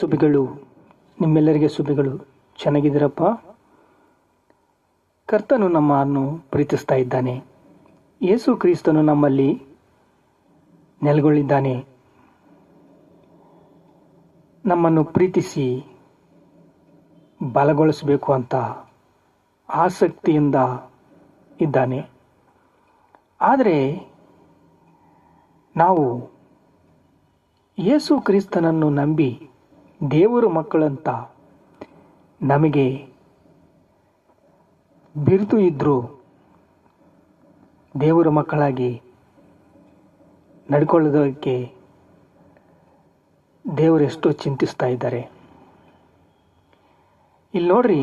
ಸುಬಿಗಳು ನಿಮ್ಮೆಲ್ಲರಿಗೆ ಸುಬಿಗಳು ಚೆನ್ನಾಗಿದ್ದೀರಪ್ಪ? ಕರ್ತನು ನಮ್ಮನ್ನು ಪ್ರೀತಿಸ್ತಾ ಇದ್ದಾನೆ. ಯೇಸು ಕ್ರಿಸ್ತನು ನಮ್ಮಲ್ಲಿ ನೆಲೆಗೊಳ್ಳಿದ್ದಾನೆ. ನಮ್ಮನ್ನು ಪ್ರೀತಿಸಿ ಬಲಗೊಳಿಸಬೇಕು ಅಂತ ಆಸಕ್ತಿಯಿಂದ ಇದ್ದಾನೆ. ಆದರೆ ನಾವು ಯೇಸು ಕ್ರಿಸ್ತನನ್ನು ನಂಬಿ ದೇವರು ಮಕ್ಕಳಂತ ನಮಗೆ ಬಿರುದು ಇದ್ದರೂ ದೇವರ ಮಕ್ಕಳಾಗಿ ನಡ್ಕೊಳ್ಳೋದಕ್ಕೆ ದೇವರು ಎಷ್ಟೋ ಚಿಂತಿಸ್ತಾ ಇದ್ದಾರೆ. ಇಲ್ಲಿ ನೋಡ್ರಿ,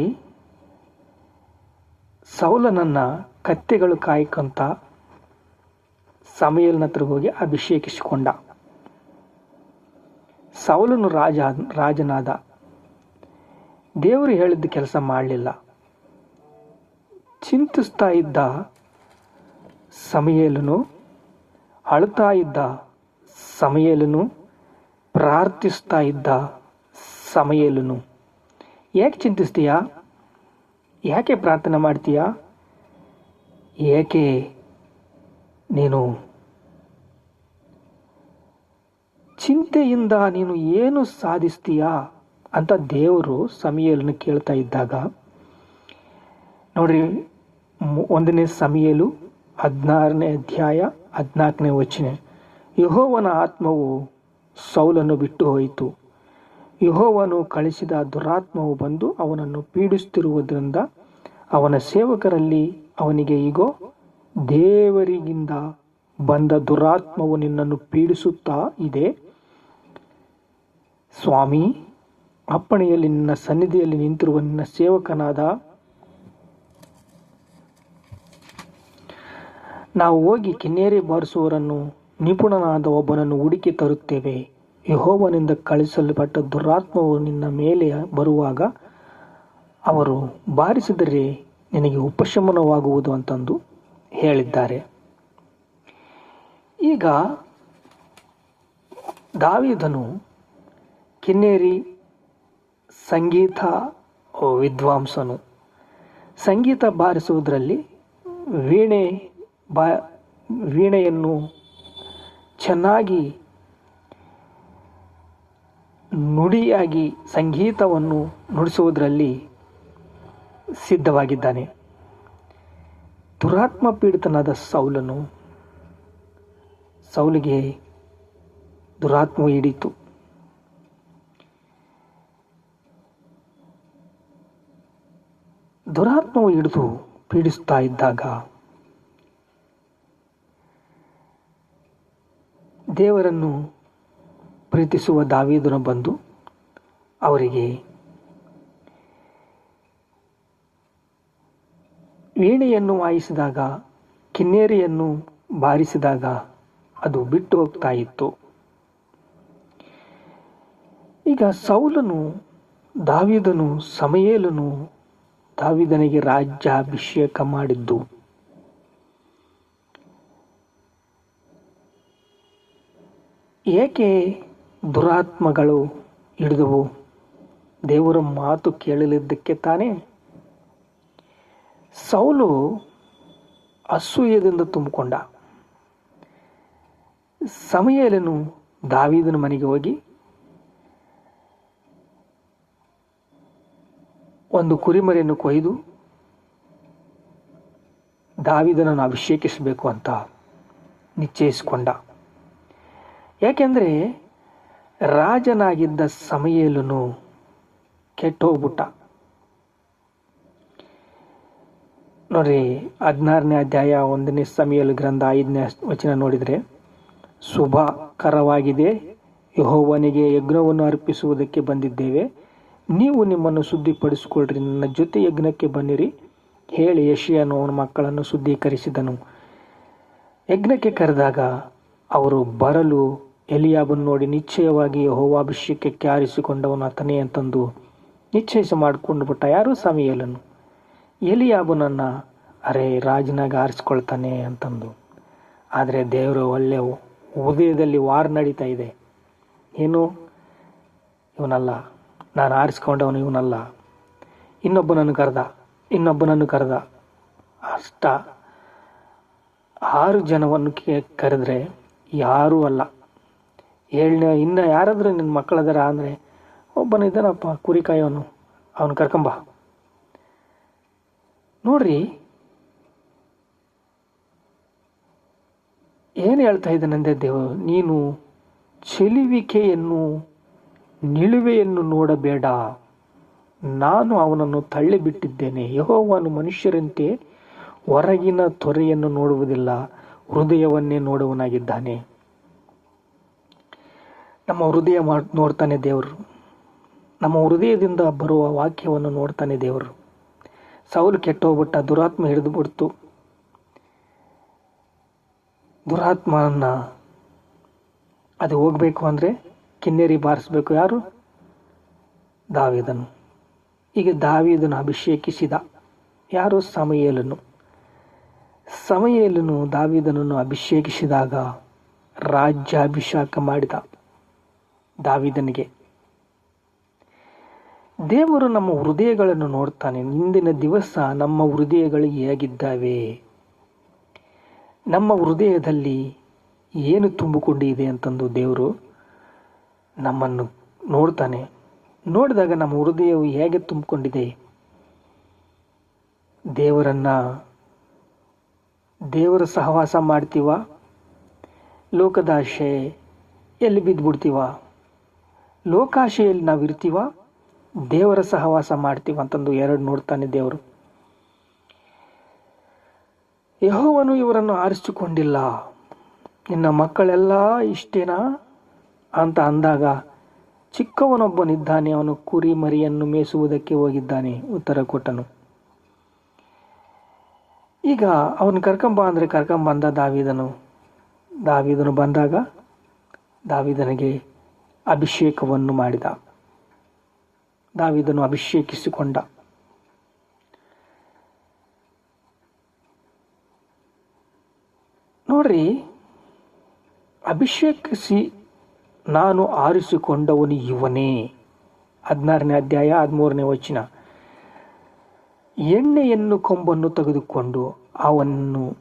ಸೌಲನನ್ನು ಕತ್ತೆಗಳು ಕಾಯ್ಕೊಂತ ಸಮಯಲ್ನ ಹತ್ರ ಹೋಗಿ ಅಭಿಷೇಕಿಸಿಕೊಂಡ. ಸೌಲನು ರಾಜ, ರಾಜನಾದ. ದೇವರು ಹೇಳಿದ್ದ ಕೆಲಸ ಮಾಡಲಿಲ್ಲ. ಚಿಂತಿಸ್ತಾ ಇದ್ದ ಸಮಯಲನು, ಅಳುತ್ತಾ ಇದ್ದ ಸಮಯಲನು, ಪ್ರಾರ್ಥಿಸ್ತಾ ಇದ್ದ ಸಮಯಲನು. ಯಾಕೆ ಚಿಂತಿಸ್ತೀಯಾ? ಯಾಕೆ ಪ್ರಾರ್ಥನೆ ಮಾಡ್ತೀಯಾ? ಏಕೆ ನೀನು ಚಿಂತೆಯಿಂದ ನೀನು ಏನು ಸಾಧಿಸ್ತೀಯಾ ಅಂತ ದೇವರು ಸಮಯಲನ್ನು ಕೇಳ್ತಾ ಇದ್ದಾಗ, ನೋಡ್ರಿ ಒಂದನೇ ಸಮಯಲು ಹದಿನಾರನೇ ಅಧ್ಯಾಯ ಹದಿನಾಲ್ಕನೇ ವಚನೆ. ಯಹೋವನ ಆತ್ಮವು ಸೌಲನ್ನು ಬಿಟ್ಟು ಹೋಯಿತು. ಯಹೋವನು ಕಳಿಸಿದ ದುರಾತ್ಮವು ಬಂದು ಅವನನ್ನು ಪೀಡಿಸುತ್ತಿರುವುದರಿಂದ ಅವನ ಸೇವಕರಲ್ಲಿ ಅವನಿಗೆ ಈಗೋ ದೇವರಿಗಿಂದ ಬಂದ ದುರಾತ್ಮವು ನಿನ್ನನ್ನು ಪೀಡಿಸುತ್ತಾ ಇದೆ. ಸ್ವಾಮಿ, ಅಪ್ಪಣೆಯಲ್ಲಿ ನಿನ್ನ ಸನ್ನಿಧಿಯಲ್ಲಿ ನಿಂತಿರುವ ನಿನ್ನ ಸೇವಕನಾದ ನಾವು ಹೋಗಿ ಕಿನ್ನೇರಿ ಬಾರಿಸುವವರನ್ನು, ನಿಪುಣನಾದ ಒಬ್ಬನನ್ನು ಹುಡುಕಿ ತರುತ್ತೇವೆ. ಯಹೋವನಿಂದ ಕಳಿಸಲ್ಪಟ್ಟ ದುರಾತ್ಮವು ನಿನ್ನ ಮೇಲೆ ಬರುವಾಗ ಅವರು ಬಾರಿಸಿದರೆ ನಿನಗೆ ಉಪಶಮನವಾಗುವುದು ಅಂತಂದು ಹೇಳಿದ್ದಾರೆ. ಈಗ ದಾವಿದನು ಕಿನ್ನೇರಿ ಸಂಗೀತ ವಿದ್ವಾಂಸನು. ಸಂಗೀತ ಬಾರಿಸುವುದರಲ್ಲಿ ವೀಣೆ ಬಾ, ವೀಣೆಯನ್ನು ಚೆನ್ನಾಗಿ ನುಡಿಯಾಗಿ ಸಂಗೀತವನ್ನು ನುಡಿಸುವುದರಲ್ಲಿ ಸಿದ್ಧವಾಗಿದ್ದಾನೆ. ದುರಾತ್ಮ ಪೀಡಿತನಾದ ಸೌಲನು, ಸೌಲಿಗೆ ದುರಾತ್ಮ ಹಿಡಿತು ದುರಾತ್ಮವು ಹಿಡಿದು ಪೀಡಿಸ್ತಾ ಇದ್ದಾಗ ದೇವರನ್ನು ಪ್ರೀತಿಸುವ ದಾವೀದನು ಬಂದು ಅವರಿಗೆ ವೀಣೆಯನ್ನು ವಾಯಿಸಿದಾಗ, ಕಿನ್ನೇರಿಯನ್ನು ಬಾರಿಸಿದಾಗ ಅದು ಬಿಟ್ಟು ಹೋಗ್ತಾ ಇತ್ತು. ಈಗ ಸೌಲನು, ದಾವಿದನು, ಸಮಯೇಲನು ದಾವಿದನಿಗೆ ರಾಜ್ಯಾಭಿಷೇಕ ಮಾಡಿದ್ದು. ಏಕೆ ದುರಾತ್ಮಗಳು ಹಿಡಿದವು? ದೇವರ ಮಾತು ಕೇಳಲಿದ್ದಕ್ಕೆ ತಾನೇ? ಸೌಲು ಅಸೂಯದಿಂದ ತುಂಬಿಕೊಂಡ. ಸಮಯಲನು ದಾವಿದನ ಮನೆಗೆ ಹೋಗಿ ಒಂದು ಕುರಿಮರಿಯನ್ನು ಕೊಯ್ದು ದಾವಿದನನ್ನು ಅಭಿಷೇಕಿಸಬೇಕು ಅಂತ ನಿಶ್ಚಯಿಸಿಕೊಂಡ. ಯಾಕೆಂದರೆ ರಾಜನಾಗಿದ್ದ ಸಮಯಲನು ಕೆಟ್ಟೋಗ್ಬಿಟ್ಟ. ನೋಡ್ರಿ ಹದಿನಾರನೇ ಅಧ್ಯಾಯ ಒಂದನೇ ಸಮಯಲು ಗ್ರಂಥ ಐದನೇ ವಚನ ನೋಡಿದರೆ ಶುಭಕರವಾಗಿದೆ ಯಹೋವನಿಗೆ ಯಜ್ಞವನ್ನು ಅರ್ಪಿಸುವುದಕ್ಕೆ ಬಂದಿದ್ದೇವೆ. ನೀವು ನಿಮ್ಮನ್ನು ಶುದ್ಧಿಪಡಿಸಿಕೊಳ್ಳ್ರಿ, ನನ್ನ ಜೊತೆ ಯಜ್ಞಕ್ಕೆ ಬನ್ನಿರಿ ಹೇಳಿ ಯಶಿಯನು ಅವನ ಮಕ್ಕಳನ್ನು ಶುದ್ಧೀಕರಿಸಿದನು. ಯಜ್ಞಕ್ಕೆ ಕರೆದಾಗ ಅವರು ಬರಲು ಎಲಿಯಾಬನ್ನು ನೋಡಿ ನಿಶ್ಚಯವಾಗಿ ಹೋವಾಭಿಷ್ಯಕ್ಕೆ ಆರಿಸಿಕೊಂಡವನು ಆತನೇ ಅಂತಂದು ನಿಶ್ಚಯ ಮಾಡಿಕೊಂಡು ಬಿಟ್ಟ ಯಾರು? ಸಮಯಲನು. ಎಲಿಯಾಬನನ್ನು ಅರೆ, ರಾಜನಾಗ ಆರಿಸ್ಕೊಳ್ತಾನೆ ಅಂತಂದು. ಆದರೆ ದೇವರು ಒಳ್ಳೆಯ ಉದಯದಲ್ಲಿ ವಾರ್ ನಡೀತಾ ಇದೆ. ಏನು? ಇವನಲ್ಲ. ನಾನು ಆರಿಸ್ಕೊಂಡವನು ಇವನಲ್ಲ. ಇನ್ನೊಬ್ಬನನ್ನು ಕರೆದ ಇನ್ನೊಬ್ಬನನ್ನು ಕರೆದ. ಅಷ್ಟ. ಆರು ಜನವನ್ನು ಕರೆದ್ರೆ ಯಾರೂ ಅಲ್ಲ. ಏಳನೇ, ಇನ್ನು ಯಾರಾದರೂ ನಿನ್ನ ಮಕ್ಕಳದಾರ ಅಂದರೆ ಒಬ್ಬನ ಇದ್ದಾನಪ್ಪ ಕುರಿ ಕಾಯೋನು ಅವನು ಕರ್ಕೊಂಬ. ನೋಡ್ರಿ. ಏನು ಹೇಳ್ತಾ ಇದ್ದಾನಂದೆ ದೇವರು? ನೀನು ಚೆಲುವಿಕೆಯನ್ನು ನಿಲುವೆಯನ್ನು ನೋಡಬೇಡ. ನಾನು ಅವನನ್ನು ತಳ್ಳಿಬಿಟ್ಟಿದ್ದೇನೆ. ಯಹೋವನು ಮನುಷ್ಯರಂತೆ ಹೊರಗಿನ ತೊರೆಯನ್ನು ನೋಡುವುದಿಲ್ಲ, ಹೃದಯವನ್ನೇ ನೋಡುವನಾಗಿದ್ದಾನೆ ನಮ್ಮ ಹೃದಯ ನೋಡ್ತಾನೆ ದೇವರು. ನಮ್ಮ ಹೃದಯದಿಂದ ಬರುವ ವಾಕ್ಯವನ್ನು ನೋಡ್ತಾನೆ ದೇವರು. ಸೌಲು ಕೆಟ್ಟೋಗ್ಬಿಟ್ಟ, ದುರಾತ್ಮ ಹಿಡಿದು ಬಿಡ್ತು ದುರಾತ್ಮನ, ಅದು ಹೋಗ್ಬೇಕು ಅಂದರೆ ಕಿನ್ನೇರಿ ಬಾರಿಸಬೇಕು ಯಾರು? ದಾವಿದನು. ಈಗ ದಾವಿದನು ಅಭಿಷೇಕಿಸಿದ ಯಾರು? ಸಮಯೇಲನು. ಸಮಯಲನು ದಾವಿದನನ್ನು ಅಭಿಷೇಕಿಸಿದಾಗ ರಾಜ್ಯಾಭಿಷೇಕ ಮಾಡಿದ ದಾವಿದನಿಗೆ. ದೇವರು ನಮ್ಮ ಹೃದಯಗಳನ್ನು ನೋಡ್ತಾನೆ. ಇಂದಿನ ದಿವಸ ನಮ್ಮ ಹೃದಯಗಳು ಹೇಗಿದ್ದಾವೆ? ನಮ್ಮ ಹೃದಯದಲ್ಲಿ ಏನು ತುಂಬಿಕೊಂಡಿದೆ ಅಂತಂದು ದೇವರು ನಮ್ಮನ್ನು ನೋಡ್ತಾನೆ. ನೋಡಿದಾಗ ನಮ್ಮ ಹೃದಯವು ಹೇಗೆ ತುಂಬಿಕೊಂಡಿದೆ? ದೇವರನ್ನ, ದೇವರ ಸಹವಾಸ ಮಾಡ್ತೀವ? ಲೋಕದಾಶೆ ಎಲ್ಲಿ ಬಿದ್ದುಬಿಡ್ತೀವ? ಲೋಕಾಶೆಯಲ್ಲಿ ನಾವು ಇರ್ತೀವ ದೇವರ ಸಹವಾಸ ಮಾಡ್ತೀವ ಅಂತಂದು ಎರಡು ನೋಡ್ತಾನೆ ದೇವರು. ಯಹೋವನು ಇವರನ್ನು ಆರಿಸಿಕೊಂಡಿಲ್ಲ. ನಿನ್ನ ಮಕ್ಕಳೆಲ್ಲ ಇಷ್ಟೇನಾ? ಅಂತ ಅಂದಾಗ, ಚಿಕ್ಕವನೊಬ್ಬನಿದ್ದಾನೆ, ಅವನು ಕುರಿ ಮರಿಯನ್ನು ಮೇಯಿಸುವುದಕ್ಕೆ ಹೋಗಿದ್ದಾನೆ, ಉತ್ತರ ಕೊಟ್ಟನು. ಈಗ ಅವನು ಕರ್ಕೊಂಬ ಅಂದರೆ ಕರ್ಕೊಂಬಂದ ದಾವಿದನು. ದಾವಿದನು ಬಂದಾಗ ದಾವಿದನಿಗೆ ಅಭಿಷೇಕವನ್ನು ಮಾಡಿದ. ದಾವಿದನು ಅಭಿಷೇಕಿಸಿಕೊಂಡ. ನೋಡ್ರಿ, ಅಭಿಷೇಕಿಸಿ ನಾನು ಆರಿಸಿಕೊಂಡವನು ಇವನೇ. ಹದಿನಾರನೇ ಅಧ್ಯಾಯ, ಹದಿಮೂರನೇ ವಚನ. ಎಣ್ಣೆಯನ್ನು ಕೊಂಬನ್ನು ತೆಗೆದುಕೊಂಡು ಅವನನ್ನು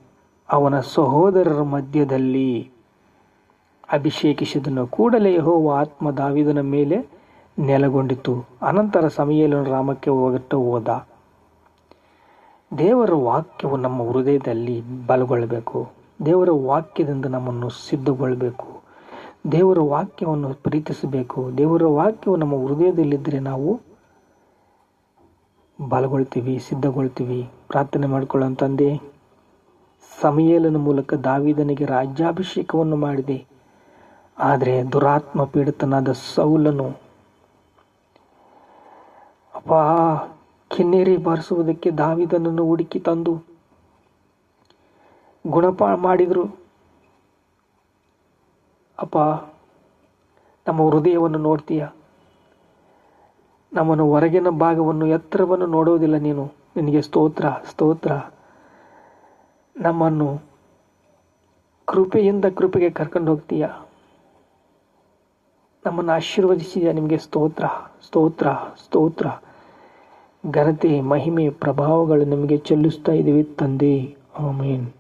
ಅವನ ಸಹೋದರರ ಮಧ್ಯದಲ್ಲಿ ಅಭಿಷೇಕಿಸಿದನು. ಕೂಡಲೇ ಹೋವ ಆತ್ಮ ದಾವಿದನ ಮೇಲೆ ನೆಲೆಗೊಂಡಿತು. ಅನಂತರ ಸಮಯೇಲನು ರಾಮಕ್ಕೆ ಹೋಗಟ್ಟು ಹೋದ. ದೇವರ ವಾಕ್ಯವು ನಮ್ಮ ಹೃದಯದಲ್ಲಿ ಬಲಗೊಳ್ಳಬೇಕು. ದೇವರ ವಾಕ್ಯದಿಂದ ನಮ್ಮನ್ನು ಸಿದ್ಧಗೊಳ್ಳಬೇಕು. ದೇವರ ವಾಕ್ಯವನ್ನು ಪ್ರೀತಿಸಬೇಕು. ದೇವರ ವಾಕ್ಯವು ನಮ್ಮ ಹೃದಯದಲ್ಲಿದ್ದರೆ ನಾವು ಬಲಗೊಳ್ತೀವಿ, ಸಿದ್ಧಗೊಳ್ತೀವಿ. ಪ್ರಾರ್ಥನೆ ಮಾಡ್ಕೊಳ್ಳೋಣ ತಂದೆ. ಸಮಯೇಲನ ಮೂಲಕ ದಾವಿದನಿಗೆ ರಾಜ್ಯಾಭಿಷೇಕವನ್ನು ಮಾಡಿದೆ. ಆದರೆ ದುರಾತ್ಮ ಪೀಡಿತನಾದ ಸೌಲನು, ಅಪ್ಪ, ಕಿನ್ನೇರಿ ಬಾರಿಸುವುದಕ್ಕೆ ದಾವಿದನನ್ನು ಹುಡುಕಿ ತಂದು ಗುಣಪ ಮಾಡಿದರು ಅಪ್ಪ, ನಮ್ಮ ಹೃದಯವನ್ನು ನೋಡ್ತೀಯ? ನಮ್ಮನ್ನು ಹೊರಗಿನ ಭಾಗವನ್ನು ಎತ್ತರವನ್ನು ನೋಡೋದಿಲ್ಲ ನೀನು. ನಿನಗೆ ಸ್ತೋತ್ರ ಸ್ತೋತ್ರ. ನಮ್ಮನ್ನು ಕೃಪೆಯಿಂದ ಕೃಪೆಗೆ ಕರ್ಕೊಂಡು ಹೋಗ್ತೀಯ? ನಮ್ಮನ್ನು ಆಶೀರ್ವದಿಸಿದ ನಿಮಗೆ ಸ್ತೋತ್ರ ಸ್ತೋತ್ರ ಸ್ತೋತ್ರ. ಘನತೆ, ಮಹಿಮೆ, ಪ್ರಭಾವಗಳು ನಿಮಗೆ ಚೆಲ್ಲಿಸ್ತಾ ಇದ್ದೀವಿ ತಂದೆ. ಆಮೇನ್.